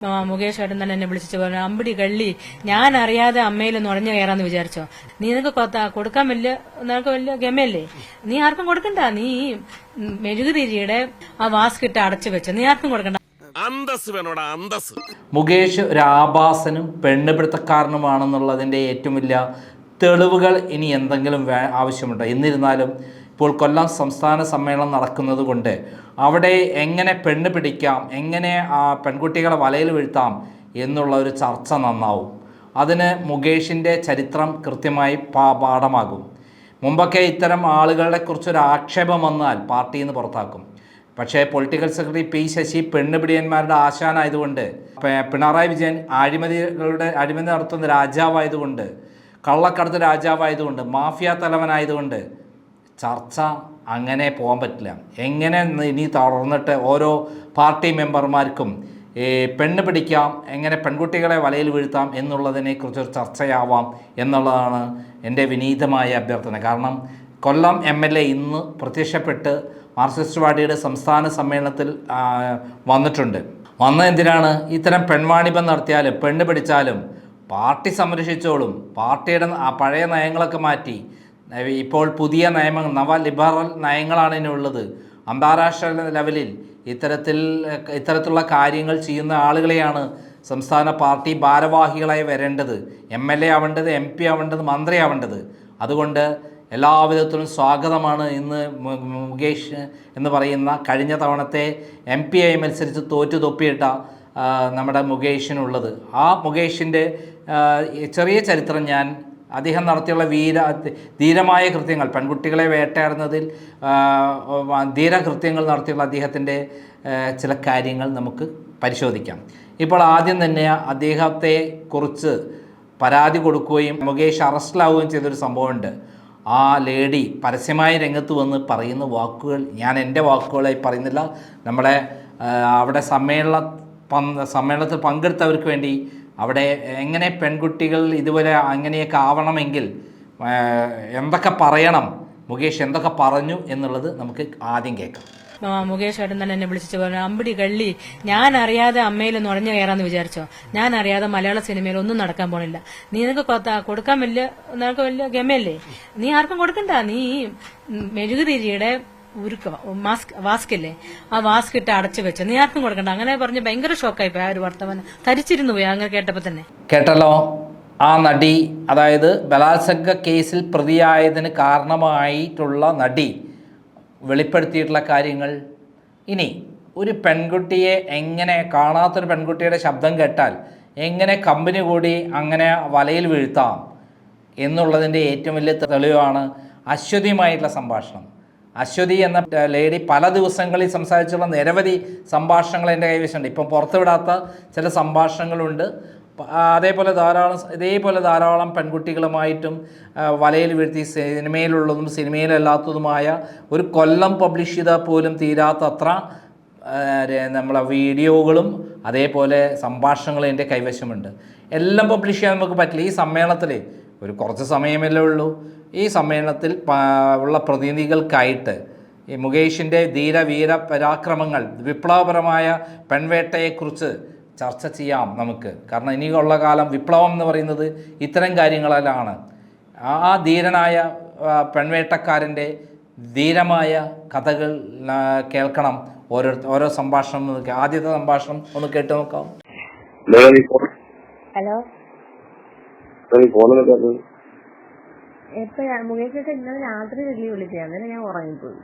ആ മുകേഷ് ഏട്ടൻ തന്നെ എന്നെ വിളിച്ചിട്ട് പറഞ്ഞു അമ്പിടി കള്ളി ഞാൻ അറിയാതെ അമ്മയിൽ നുഴഞ്ഞു കയറാന്ന് വിചാരിച്ചോ. നീ നിനക്ക് കൊത്ത- കൊടുക്കാൻ വലിയ നിനക്ക് വലിയ ഗമയല്ലേ? നീ ആർക്കും കൊടുക്കണ്ട. നീ മെഴുകുതിരിയുടെ ആ വാസ്കിട്ട് അടച്ചു വെച്ചോ. നീ ആർക്കും കൊടുക്കണ്ട. അന്തസ് വേണോടാ അന്തസ് മുകേഷ് ഒരു ആഭാസനും പെണ്ണുപിടുത്തക്കാരനുമാണെന്നുള്ളതിന്റെ ഏറ്റവും വലിയ തെളിവുകൾ ഇനി എന്തെങ്കിലും ആവശ്യമുണ്ടോ? എന്നിരുന്നാലും ഇപ്പോൾ കൊല്ലം സംസ്ഥാന സമ്മേളനം നടക്കുന്നത് കൊണ്ട് അവിടെ എങ്ങനെ പെണ്ണ് പിടിക്കാം എങ്ങനെ ആ പെൺകുട്ടികളെ വലയിൽ വീഴ്ത്താം എന്നുള്ള ഒരു ചർച്ച നന്നാവും. അതിന് മുകേഷിന്റെ ചരിത്രം കൃത്യമായി പാ പാഠമാകും. മുമ്പൊക്കെ ഇത്തരം ആളുകളെ കുറിച്ചൊരു ആക്ഷേപം വന്നാൽ പാർട്ടിയിൽ നിന്ന് പുറത്താക്കും. പക്ഷേ പൊളിറ്റിക്കൽ സെക്രട്ടറി പി ശശി പെണ്ണുപിടിയന്മാരുടെ ആശാനായതുകൊണ്ട് പിണറായി വിജയൻ അഴിമതികളുടെ അഴിമതി നടത്തുന്ന രാജാവായതുകൊണ്ട് കള്ളക്കടത്ത് രാജാവായതുകൊണ്ട് മാഫിയ തലവനായതുകൊണ്ട് ചർച്ച അങ്ങനെ പോകാൻ പറ്റില്ല. എങ്ങനെ ഇനി തുടർന്നിട്ട് ഓരോ പാർട്ടി മെമ്പർമാർക്കും പെണ്ണ് പിടിക്കാം എങ്ങനെ പെൺകുട്ടികളെ വലയിൽ വീഴ്ത്താം എന്നുള്ളതിനെക്കുറിച്ചൊരു ചർച്ചയാവാം എന്നുള്ളതാണ് എന്റെ വിനീതമായ അഭ്യർത്ഥന. കാരണം കൊല്ലം എം എൽ എ ഇന്ന് പ്രത്യക്ഷപ്പെട്ട് മാർക്സിസ്റ്റ് പാർട്ടിയുടെ സംസ്ഥാന സമ്മേളനത്തിൽ വന്നിട്ടുണ്ട്. വന്ന എന്തിനാണ്? ഇത്തരം പെൺവാണിഭം നടത്തിയാലും പെണ്ണ് പിടിച്ചാലും പാർട്ടി സംരക്ഷിച്ചോളും പാർട്ടിയുടെ പഴയ നയങ്ങളൊക്കെ മാറ്റി ഇപ്പോൾ പുതിയ നയമങ്ങൾ നവ ലിബറൽ നയങ്ങളാണ് ഇതിനുള്ളത്. അന്താരാഷ്ട്ര ലെവലിൽ ഇത്തരത്തിൽ ഇത്തരത്തിലുള്ള കാര്യങ്ങൾ ചെയ്യുന്ന ആളുകളെയാണ് സംസ്ഥാന പാർട്ടി ഭാരവാഹികളായി വരേണ്ടത്. എം എൽ എ ആവേണ്ടത് എം പി ആവേണ്ടത് മന്ത്രി ആവേണ്ടത്. അതുകൊണ്ട് എല്ലാവിധത്തിലും സ്വാഗതമാണ് ഇന്ന് മുകേഷ് എന്ന് പറയുന്ന കഴിഞ്ഞ തവണത്തെ എം പി ആയി മത്സരിച്ച് തോറ്റു തൊപ്പിയിട്ട നമ്മുടെ മുകേഷിനുള്ളത്. ആ മുകേഷിന്റെ ചെറിയ ചരിത്രം ഞാൻ അദ്ദേഹം നടത്തിയുള്ള വീര ധീരമായ കൃത്യങ്ങൾ പെൺകുട്ടികളെ വേട്ടയാടുന്നതിൽ ധീരകൃത്യങ്ങൾ നടത്തിയുള്ള അദ്ദേഹത്തിന്റെ ചില കാര്യങ്ങൾ നമുക്ക് പരിശോധിക്കാം. ഇപ്പോൾ ആദ്യം തന്നെ അദ്ദേഹത്തെ കുറിച്ച് പരാതി കൊടുക്കുകയും മുകേഷ് അറസ്റ്റിലാവുകയും ചെയ്തൊരു സംഭവമുണ്ട്. ആ ലേഡി പരസ്യമായ രംഗത്ത് വന്ന് പറയുന്ന വാക്കുകൾ ഞാൻ എന്റെ വാക്കുകളായി പറയുന്നില്ല. നമ്മുടെ അവിടെ സമ്മേളന സമ്മേളനത്തിൽ പങ്കെടുത്തവർക്ക് വേണ്ടി അവിടെ എങ്ങനെ പെൺകുട്ടികൾ ഇതുവരെ അങ്ങനെയൊക്കെ ആവണമെങ്കിൽ എന്തൊക്കെ പറയണം മുകേഷ് എന്തൊക്കെ പറഞ്ഞു എന്നുള്ളത് നമുക്ക് ആദ്യം കേൾക്കാം. മുകേഷ് ഏട്ടൻ തന്നെ എന്നെ വിളിച്ചു പറഞ്ഞു അമ്പിടി കള്ളി ഞാൻ അറിയാതെ അമ്മയിൽ നുഴഞ്ഞു കയറാന്ന് വിചാരിച്ചോ? ഞാൻ അറിയാതെ മലയാള സിനിമയിൽ ഒന്നും നടക്കാൻ പോണില്ല. നീ നിനക്ക് കൊടുക്കാൻ വലിയ നിനക്ക് വലിയ ഗമയല്ലേ? നീ ആർക്കും കൊടുക്കണ്ട. നീ മെഴുകുതിരിയുടെ ഉരുക്ക മാസ്ക് വാസ്കില്ലേ? ആ വാസ്ക് ഇട്ട് അടച്ചു വെച്ചു. നീ കൊടുക്കണ്ട. അങ്ങനെ പറഞ്ഞ് ഭയങ്കര ഷോക്കായി പോയി ആ ഒരു വർത്തമാനം. തരിച്ചിരുന്നു പോയി അങ്ങനെ കേട്ടപ്പോ തന്നെ. കേട്ടല്ലോ? ആ നടി അതായത് ബലാത്സംഗ കേസിൽ പ്രതിയായതിന് കാരണമായിട്ടുള്ള നടി വെളിപ്പെടുത്തിയിട്ടുള്ള കാര്യങ്ങൾ. ഇനി ഒരു പെൺകുട്ടിയെ എങ്ങനെ കാണാത്തൊരു പെൺകുട്ടിയുടെ ശബ്ദം കേട്ടാൽ എങ്ങനെ കമ്പനി കൂടി അങ്ങനെ വലയിൽ വീഴ്ത്താം? എന്നുള്ളതിന്റെ ഏറ്റവും വലിയ തെളിവാണ് അശ്വതിയുമായിട്ടുള്ള സംഭാഷണം. അശ്വതി എന്ന ലേഡി പല ദിവസങ്ങളിൽ സംസാരിച്ചുള്ള നിരവധി സംഭാഷണങ്ങൾ എന്റെ കൈവശമുണ്ട്. ഇപ്പം പുറത്തുവിടാത്ത ചില സംഭാഷണങ്ങളുണ്ട്. അതേപോലെ ധാരാളം ഇതേപോലെ ധാരാളം പെൺകുട്ടികളുമായിട്ടും വലയിൽ വീഴ്ത്തി സിനിമയിലുള്ളതും സിനിമയിലല്ലാത്തതുമായ ഒരു കൊല്ലം പബ്ലിഷ് ചെയ്താൽ പോലും തീരാത്തത്ര നമ്മളെ വീഡിയോകളും അതേപോലെ സംഭാഷണങ്ങളും എന്റെ കൈവശമുണ്ട്. എല്ലാം പബ്ലിഷ് ചെയ്യാൻ നമുക്ക് പറ്റില്ല. ഈ സമ്മേളനത്തിൽ ഒരു കുറച്ച് സമയമല്ലേ ഉള്ളൂ? ഈ സമ്മേളനത്തിൽ ഉള്ള പ്രതിനിധികൾക്കായിട്ട് ഈ മുകേഷിന്റെ ധീരവീര പരാക്രമങ്ങൾ വിപ്ലവപരമായ പെൺവേട്ടയെക്കുറിച്ച് ചർച്ച ചെയ്യാം നമുക്ക്. കാരണം ഇനിയുള്ള കാലം വിപ്ലവം എന്ന് പറയുന്നത് ഇത്തരം കാര്യങ്ങളിലാണ്. ആ ധീരനായ പെൺവേട്ടക്കാരന്റെ ധീരമായ കഥകൾ കേൾക്കണം. ഓരോ ഓരോ സംഭാഷണം ആദ്യത്തെ സംഭാഷണം ഒന്ന് കേട്ടു നോക്കാം. ഹലോ. എപ്പോഴാ ഇന്നലെ രാത്രി വലിയ വിളിച്ചത് അന്നേരം ഞാൻ ഉറങ്ങിപ്പോയി.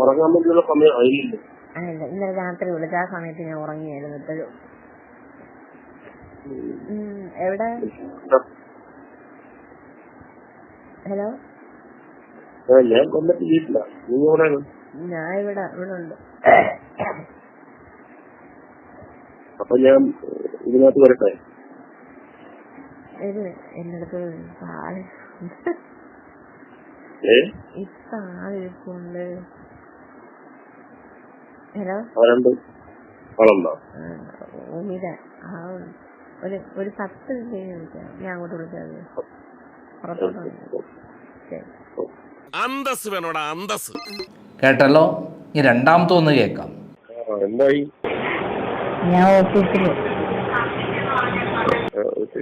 ഉറങ്ങാൻ വേണ്ടിയുള്ള സമയം ആയില്ല? ആ ഇന്നലെ രാത്രി വിളിച്ച ആ സമയത്ത് ഞാൻ ഉറങ്ങിയായിരുന്നു ഇപ്പോഴും. എവിടെ? ഹലോ? കൊല്ലത്ത് ഞാൻ ഇവിടെ ഇവിടെ ഉണ്ട്. അപ്പൊ ഞാൻ ഇതിനകത്ത് വരട്ടെ? ഇത് എന്റെ അടുത്ത് പാൽ. ഏ? ഇപ്പൊ ആളിരിപ്പുണ്ട്. ഹലോ? ഉമിത. ആ ഒരു ഒരു പത്ത് മിനിറ്റ് വിളിക്കാം. ഞാൻ അങ്ങോട്ട്. ശരി. അന്തസ് വേണോടാ അന്തസ് കേട്ടല്ലോ? ഈ രണ്ടാമത്തെ ഒന്ന് കേൾക്കാം. എന്തായി? ഞാൻ ഓഫീസിൽ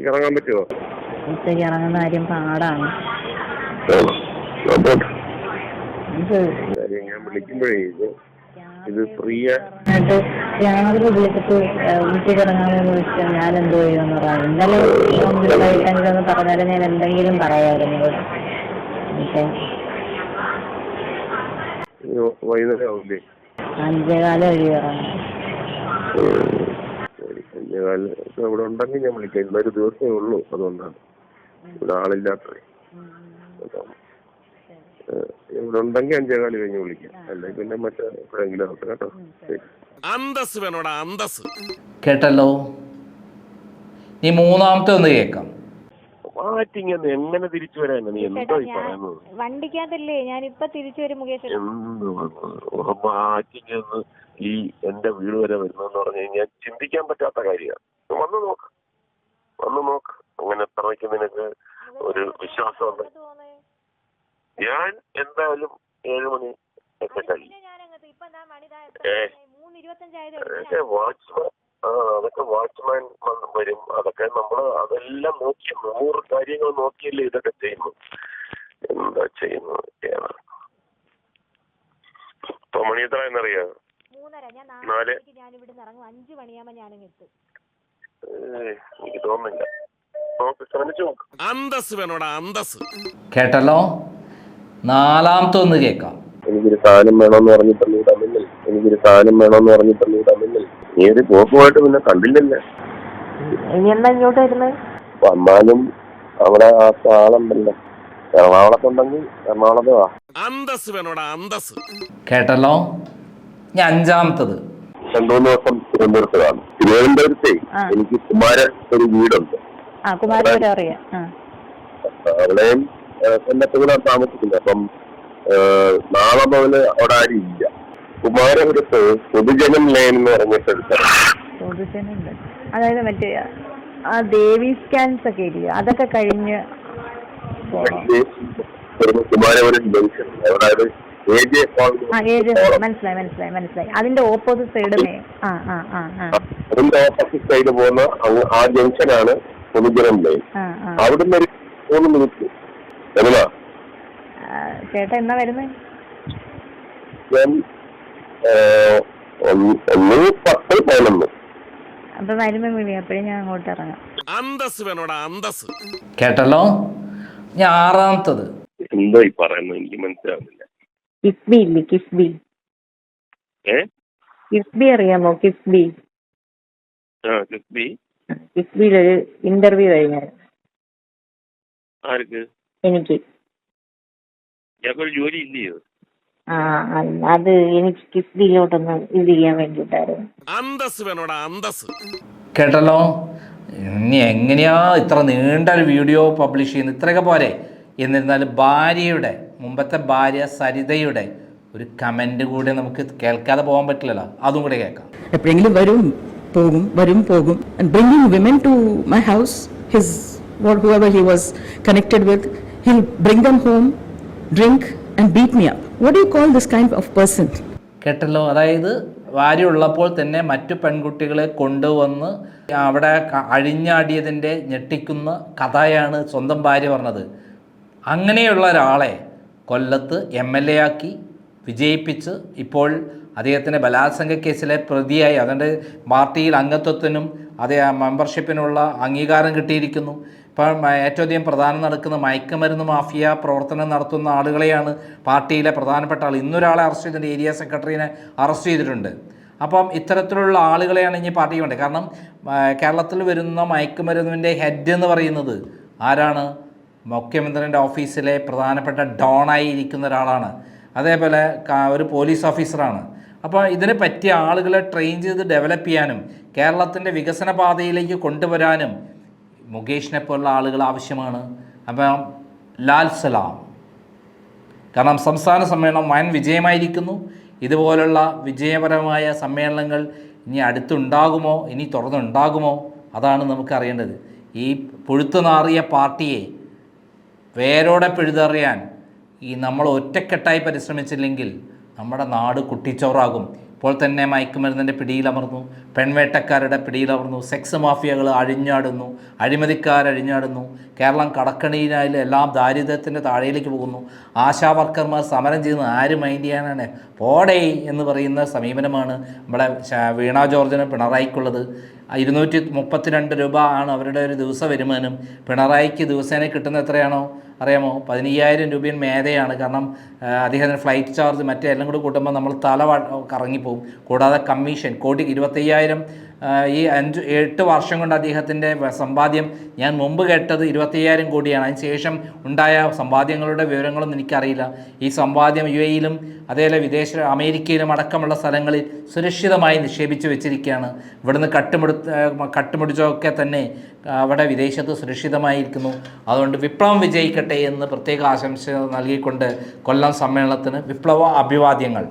ഇറങ്ങാൻ പറ്റുമോ ഉച്ചയ്ക്ക് ഇറങ്ങുന്ന കാര്യം പാടാണ്. ഞാൻ വിളിക്കുമ്പോഴേ ഇത് ഇത് ഫ്രീ രാവിലെ വിളിച്ചിട്ട് ഉച്ചയ്ക്ക് ഇറങ്ങാമെന്ന് വെച്ചാൽ ഞാൻ എന്തോ ചെയ്യുമെന്ന് പറയാം. ഇന്നലെ ഒന്ന് പറഞ്ഞാലും ഞാൻ എന്തെങ്കിലും പറയാമായിരുന്നു വൈകുന്നേരം ആവില്ലേ അഞ്ചേകാലം വഴി ഇറങ്ങും ശരി അഞ്ചേകാൽ ഒക്കെ ഇവിടെ ഉണ്ടെങ്കിൽ ഞാൻ വിളിക്കാം. ഇന്നൊരു ദിവസമേ ഉള്ളൂ അതുകൊണ്ടാണ്. ഇവിടെ ആളില്ലാത്തത്. ഇവിടെ ഉണ്ടെങ്കിൽ അഞ്ചേകാൽ കഴിഞ്ഞ് വിളിക്കാം. അല്ലെങ്കിൽ പിന്നെ മറ്റേ എപ്പോഴെങ്കിലും ആവട്ടെ കേട്ടോ. അന്തസ് വേണോടാ അന്തസ്. കേട്ടല്ലോ? നീ മൂന്നാമത്തെ ഒന്ന് കേൾക്കാം. മാറ്റിങ്ങനെ എങ്ങനെ തിരിച്ചു വരാൻ നീ എന്തോ ഈ പറയുന്നത് വണ്ടിക്കകത്തല്ലേ ഞാൻ ഇപ്പൊ തിരിച്ചു വരും മുകേഷ്. എന്ത് മാറ്റിങ്ങനെ ഈ എന്റെ വീട് വരെ വരുന്നെന്ന് പറഞ്ഞു കഴിഞ്ഞാൽ ചിന്തിക്കാൻ പറ്റാത്ത കാര്യമാണ്. വന്നു നോക്ക്. വന്ന് നോക്ക്. അങ്ങനെ എത്രയ്ക്ക് നിനക്ക് ഒരു വിശ്വാസമുണ്ട് ഞാൻ എന്തായാലും ഏഴ് മണി ഒക്കെ കഴിയും. പിന്നെ ഞാനങ്ങത്ത് ഇപ്പൊ എന്താ എത്ര ഏ. മണിയായി? മൂന്ന് ഇരുപത്തഞ്ചായതേ അതൊക്കെ വാച്ച്മാൻ അതൊക്കെ വാച്ച്മാൻ വരും. അതൊക്കെ നമ്മൾ അതെല്ലാം നോക്കി നൂറ് കാര്യങ്ങൾ നോക്കിയല്ലേ ഇതൊക്കെ ചെയ്യുന്നു. എന്താ ചെയ്യുന്നു ഇപ്പൊ മണി എത്ര എന്നറിയാ? ഞാൻ നാല്. അഞ്ചു മണിയാകുമ്പോ എത്തും. എനിക്ക് തോന്നുന്നില്ല. നോക്ക് ശ്രമിച്ചു നോക്ക്. അന്തസ് വേണോടാ അന്തസ് കേട്ടല്ലോ? നാലാമത്തെ ഒന്ന് കേക്കാം എനിക്കൊരു സാധനം വേണമെന്ന് പറഞ്ഞിട്ടല്ലേ തമിഴിൽ. എനിക്കൊരു സാധനം വേണമെന്ന് മിന്നൽ നീ ഒരു പോക്കുമായിട്ട് പിന്നെ കണ്ടില്ലല്ലേ. ഇനി എന്താ ഇങ്ങോട്ട് വരുന്നത് വന്നാലും അവിടെ ആ ആളുണ്ടല്ലോ. എറണാകുളത്തുണ്ടെങ്കിൽ എറണാകുളത്ത് വാ. അന്തസ് വേണോടാ അന്തസ് കേട്ടല്ലോ? ഞാൻ അഞ്ചാമത്തത്. രണ്ടു മൂന്ന് ദിവസം തിരുവനന്തപുരത്താണ്. തിരുവനന്തപുരത്തെ ആ. എനിക്ക് കുമാരൻ ഒരു വീടുണ്ട്. ആ കുമാരപുരം അറിയാം. ആ. അവിടെയും ഏഹ്, എന്റെ കൂടെ താമസിക്കുന്നത് അപ്പം ഏഹ്, നാളെ മുതൽ അവിടെ ആരും ഇല്ല. കുമാരപുരത്ത് പൊതുജനം ലൈൻ എന്ന് പറഞ്ഞ സ്ഥലത്താണ് സ്ഥലം. പൊതുജനുണ്ട് അതായത് മറ്റേ ആ ദേവി സ്കാൻസ് ഒക്കെ ഇല്ല? അതൊക്കെ കഴിഞ്ഞ് പോണം. കുമാരപുരം ജംഗ്ഷൻ. ഒരു എ ജെ ആ ഏജ് മനസ്സിലായി മനസ്സിലായി മനസ്സിലായി. അതിന്റെ ഓപ്പോസിറ്റ് സൈഡ് ആ ആ ആ ആ. അതിന്റെ ഓപ്പോസിറ്റ് സൈഡ് പോകുന്ന അങ്ങ് ആ ജംഗ്ഷനാണ് പൊതുജനം ലൈൻ. ആ ആ. അവിടുന്ന് ഒരു മൂന്ന് മിനിറ്റ് ആ, ചേട്ടാ എന്നാ വരുന്നത് ഞാൻ ഒന്ന് ഒന്ന് പത്ത് പതിനൊന്ന്. അപ്പൊ വരുമ്പോ വിളി അപ്പോഴേ ഞാൻ അങ്ങോട്ട് ഇറങ്ങാം. അന്തസ് വേണോടാ അന്തസ് കേട്ടല്ലോ? ഞാൻ ആറാമത്തത്. എന്തോ ഈ പറയുന്നത് എനിക്ക് മനസ്സിലാവുന്നില്ല. കിഫ്ബി ഇല്ലേ ഏ? കിഫ്ബി അറിയാമോ കിഫ്ബി ആ കിഫ്ബി കിഫ്ബിയിലൊരു ഇന്റർവ്യൂ കഴിഞ്ഞാൽ ആർക്ക്? എനിക്ക്. ജോലി ഇല്ലയോ? ആ അത് എനിക്ക് കിഫ്ബിയിലോട്ടൊന്ന് ഇത് ചെയ്യാൻ വേണ്ടിയിട്ടായിരുന്നു. അന്തസ് വേണോടാ അന്തസ് കേട്ടല്ലോ? ഇനി എങ്ങനെയാ ഇത്ര നീണ്ട ഒരു വീഡിയോ പബ്ലിഷ് ചെയ്യുന്നത്? ഇത്രയൊക്കെ പോരെ. എന്നിരുന്നാലും ഭാര്യയുടെ മുമ്പത്തെ ഭാര്യ സരിതയുടെ ഒരു കമന്റ് കൂടി നമുക്ക് കേൾക്കാതെ പോകാൻ പറ്റില്ലല്ലോ. അതും കൂടെ കേൾക്കാം. എപ്പോഴെങ്കിലും വരും പോകും വരും പോകും. Bringing women to my house his what what whoever he was connected with ഹിൽ bring them home drink and beat me up. What you call this kind of person കേട്ടല്ലോ? അതായത് ഭാര്യ ഉള്ളപ്പോൾ തന്നെ മറ്റു പെൺകുട്ടികളെ കൊണ്ടുവന്ന് അവിടെ അഴിഞ്ഞാടിയതിന്റെ ഞെട്ടിക്കുന്ന കഥയാണ് സ്വന്തം ഭാര്യ പറഞ്ഞത്. അങ്ങനെയുള്ള ഒരാളെ കൊല്ലത്ത് എം എൽ എ ആക്കി വിജയിപ്പിച്ച് ഇപ്പോൾ അദ്ദേഹത്തിന്റെ ബലാത്സംഗ കേസിലെ പ്രതിയായി. അതുകൊണ്ട് പാർട്ടിയിൽ അംഗത്വത്തിനും അതേ മെമ്പർഷിപ്പിനുള്ള അംഗീകാരം കിട്ടിയിരിക്കുന്നു. ഇപ്പം ഏറ്റവും അധികം പ്രധാനം നടക്കുന്ന മയക്കുമരുന്ന് മാഫിയ പ്രവർത്തനം നടത്തുന്ന ആളുകളെയാണ് പാർട്ടിയിലെ പ്രധാനപ്പെട്ട ആൾ. ഇന്നൊരാളെ അറസ്റ്റ് ചെയ്തിട്ടുണ്ട് ഏരിയ സെക്രട്ടറിനെ അറസ്റ്റ് ചെയ്തിട്ടുണ്ട്. അപ്പം ഇത്തരത്തിലുള്ള ആളുകളെയാണ് ഇനി പാർട്ടി വേണ്ടത്. കാരണം കേരളത്തിൽ വരുന്ന മയക്കുമരുന്നിന്റെ ഹെഡ് എന്ന് പറയുന്നത് ആരാണ്? മുഖ്യമന്ത്രിന്റെ ഓഫീസിലെ പ്രധാനപ്പെട്ട ഡോണായി ഇരിക്കുന്ന ഒരാളാണ്. അതേപോലെ ഒരു പോലീസ് ഓഫീസറാണ്. അപ്പോൾ ഇതിനെ പറ്റിയ ആളുകളെ ട്രെയിൻ ചെയ്ത് ഡെവലപ്പ് ചെയ്യാനും കേരളത്തിന്റെ വികസന പാതയിലേക്ക് കൊണ്ടുവരാനും മുകേഷിനെ പോലുള്ള ആളുകൾ ആവശ്യമാണ്. അപ്പം ലാൽ സലാം. കാരണം സംസ്ഥാന സമ്മേളനം വൻ വിജയമായിരിക്കുന്നു. ഇതുപോലുള്ള വിജയപരമായ സമ്മേളനങ്ങൾ ഇനി അടുത്തുണ്ടാകുമോ? ഇനി തുറന്നുണ്ടാകുമോ? അതാണ് നമുക്കറിയേണ്ടത് ഈ പുഴുത്തു നാറിയ പാർട്ടിയെ വേരോടെ പിഴുതെറിയാൻ ഈ നമ്മൾ ഒറ്റക്കെട്ടായി പരിശ്രമിച്ചില്ലെങ്കിൽ നമ്മുടെ നാട് കുട്ടിച്ചോറാകും. ഇപ്പോൾ തന്നെ മയക്കുമരുന്നിന്റെ പിടിയിലമർന്നു പെൺവേട്ടക്കാരുടെ പിടിയിലമർന്നു സെക്സ് മാഫിയകൾ അഴിഞ്ഞാടുന്നു അഴിമതിക്കാരഴിഞ്ഞാടുന്നു കേരളം കടക്കണിയിലായാലും എല്ലാം ദാരിദ്ര്യത്തിന്റെ താഴേലേക്ക് പോകുന്നു. ആശാ വർക്കർമാർ സമരം ചെയ്യുന്ന ആര് മൈൻഡ് ചെയ്യാനാണ്? പോടേ എന്ന് പറയുന്ന സമീപനമാണ് നമ്മുടെ വീണ ജോർജിന് പിണറായിക്കുള്ളത്. ഇരുന്നൂറ്റി മുപ്പത്തിരണ്ട് രൂപ ആണ് അവരുടെ ഒരു ദിവസ വരുമാനം. പിണറായിക്ക് ദിവസേന കിട്ടുന്ന എത്രയാണോ? അറിയാമോ? പതിനയ്യായിരം രൂപയും മേധയാണ് കാരണം അദ്ദേഹത്തിന് ഫ്ലൈറ്റ് ചാർജ് മറ്റേ എല്ലാം കൂടി കൂട്ടുമ്പോൾ നമ്മൾ തല കറങ്ങിപ്പോവും. കൂടാതെ കമ്മീഷൻ കോടി ഇരുപത്തയ്യായിരം ഈ അഞ്ച് എട്ട് വർഷം കൊണ്ട് അദ്ദേഹത്തിന്റെ സമ്പാദ്യം ഞാൻ മുമ്പ് കേട്ടത് ഇരുപത്തയ്യായിരം കോടിയാണ്. അതിന് ശേഷം ഉണ്ടായ സമ്പാദ്യങ്ങളുടെ വിവരങ്ങളൊന്നും എനിക്കറിയില്ല. ഈ സമ്പാദ്യം യു എയിലും അതേപോലെ വിദേശ അമേരിക്കയിലും അടക്കമുള്ള സ്ഥലങ്ങളിൽ സുരക്ഷിതമായി നിക്ഷേപിച്ച് വെച്ചിരിക്കുകയാണ്. ഇവിടുന്ന് കട്ടുമുടുത്ത് കട്ടുമുടിച്ചൊക്കെ തന്നെ അവിടെ വിദേശത്ത് സുരക്ഷിതമായിരിക്കുന്നു. അതുകൊണ്ട് വിപ്ലവം വിജയിക്കട്ടെ എന്ന് പ്രത്യേക ആശംസ നൽകിക്കൊണ്ട് കൊല്ലം സമ്മേളനത്തിന് വിപ്ലവ അഭിവാദ്യങ്ങൾ.